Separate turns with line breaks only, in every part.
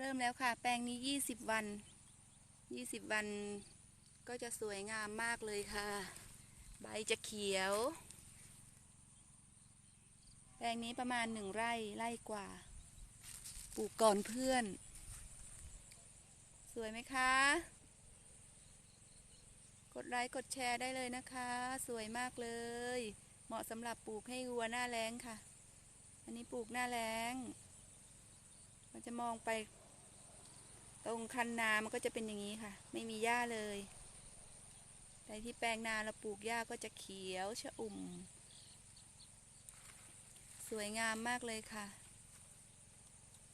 เริ่มแล้วค่ะ แปลงนี้ยี่สิบวันยี่สิบวัน ก็จะสวยงามมากเลยค่ะ ใบจะเขียว แปลงนี้ประมาณหนึ่งไร่ไร่กว่า ปลูกก่อนเพื่อน สวยไหมคะ กดไลค์กดแชร์ได้เลยนะคะ สวยมากเลย เหมาะสำหรับปลูกให้วัวหน้าแล้งค่ะ อันนี้ปลูกหน้าแล้งมันจะมองไป ตรงคันนามันก็จะเป็นอย่างนี้ค่ะ ไม่มีหญ้าเลย แต่ที่แปลงนาเราปลูกหญ้าก็จะเขียวชะอุ่ม สวยงามมากเลยค่ะ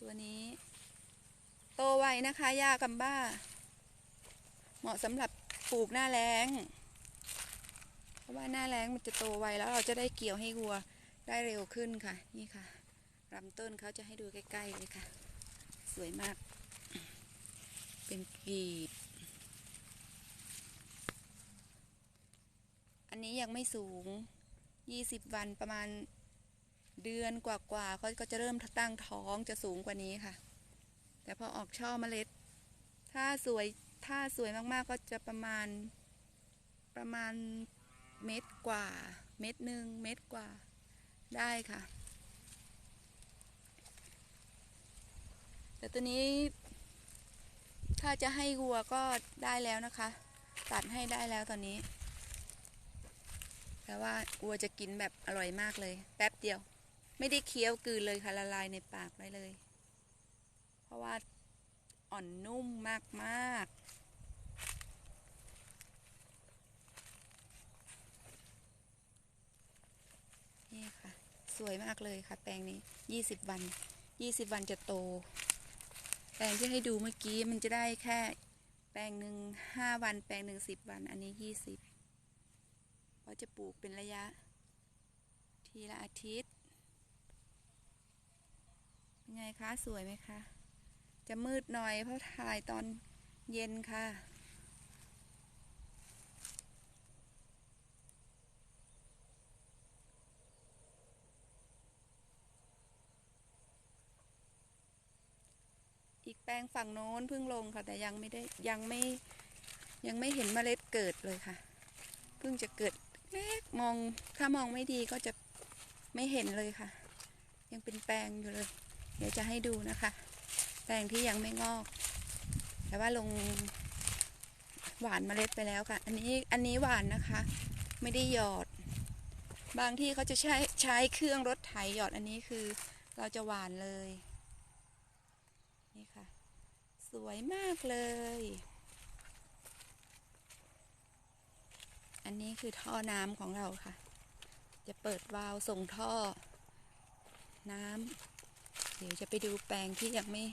ตัวนี้ โตไวนะคะหญ้ากัมบ้า เหมาะสำหรับปลูกหน้าแล้ง เพราะว่าหน้าแล้งมันจะโตไวแล้วเราจะได้เกี่ยวให้วัวได้เร็วขึ้นค่ะ นี่ค่ะลำต้นเขาจะให้ดูใกล้ๆเลยค่ะ สวยมาก เป็นกรีบ อันนี้ยังไม่สูง 20 วันประมาณเดือนกว่าๆเขาก็จะเริ่มตั้งท้องจะสูงกว่านี้ค่ะ แต่พอออกช่อเมล็ด ถ้าสวยถ้าสวยมากๆก็จะประมาณประมาณเม็ดกว่า เม็ดหนึ่งเม็ดกว่าได้ค่ะ แต่ตัวนี้ ถ้าจะให้วัวก็ได้แล้วนะคะ ตัดให้ได้แล้วตอนนี้แต่ว่าวัวจะกินแบบอร่อยมากเลย แป๊บเดียว ไม่ได้เคี้ยวกืนเลยค่ะละลายในปากไว้เลย เพราะว่าอ่อนนุ่มมากๆนี่ค่ะ สวยมากเลยค่ะ แปลงนี้ยี่สิบวันยี่สิบวันจะโต แปลงที่ให้ดูเมื่อกี้มันจะได้แค่แปลงหนึ่งห้าวัน แปลงหนึ่งสิบวัน อันนี้ยี่สิบเราจะปลูกเป็นระยะ ทีละอาทิตย์เป็นไงคะ สวยไหมคะ จะมืดหน่อยเพราะถ่ายตอนเย็นค่ะ อีกแป ลงฝั่งโน้นเพิ่งลงค่ะ แต่ยังไม่ได้ยังไม่ยังไม่เห็นเมล็ดเกิดเลยค่ะ เพิ่งจะเกิดเล็กมองถ้ามองไม่ดีก็จะไม่เห็นเลยค่ะ ยังเป็นแปลงอยู่เลย เดี๋ยวจะให้ดูนะคะ แปลงที่ยังไม่งอก แต่ว่าลงหวานเมล็ดไปแล้วค่ะ อันนี้อันนี้หวานนะคะ ไม่ได้หยอด บางที่เขาจะใช้ใช้เครื่องรถไถหยอดอันนี้คือ เราจะหวานเลยนี่ค่ะ สวยมากเลย อันนี้คือท่อน้ำของเราค่ะ จะเปิดวาล์วส่งท่อ น้ำเดี๋ยวจะไปดูแปลงที่ยังไม่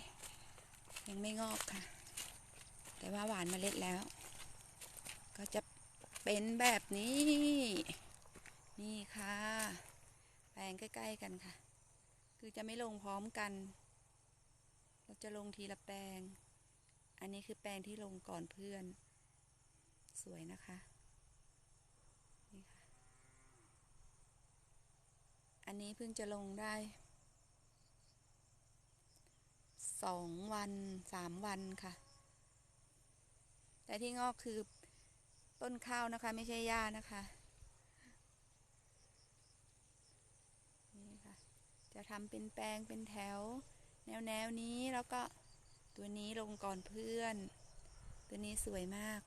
ยังไม่งอกค่ะ แต่ว่าหวานเมล็ดแล้ว ก็จะเป็นแบบนี้ นี่ค่ะ แปลงใกล้ ๆ กันค่ะ คือจะไม่ลงพร้อมกัน เราจะลงทีละแปลง อันนี้คือแปลงที่ลงก่อนเพื่อน สวยนะคะ นี่ค่ะ อันนี้เพิ่งจะลงได้สองวันสามวันค่ะ แต่ที่งอกคือต้นข้าวนะคะ ไม่ใช่หญ้านะคะ นี่ค่ะ จะทำเป็นแปลงเป็นแถว แนวแนวนี้แล้วก็ ตัวนี้ลงก่อนเพื่อน ตัวนี้สวยมาก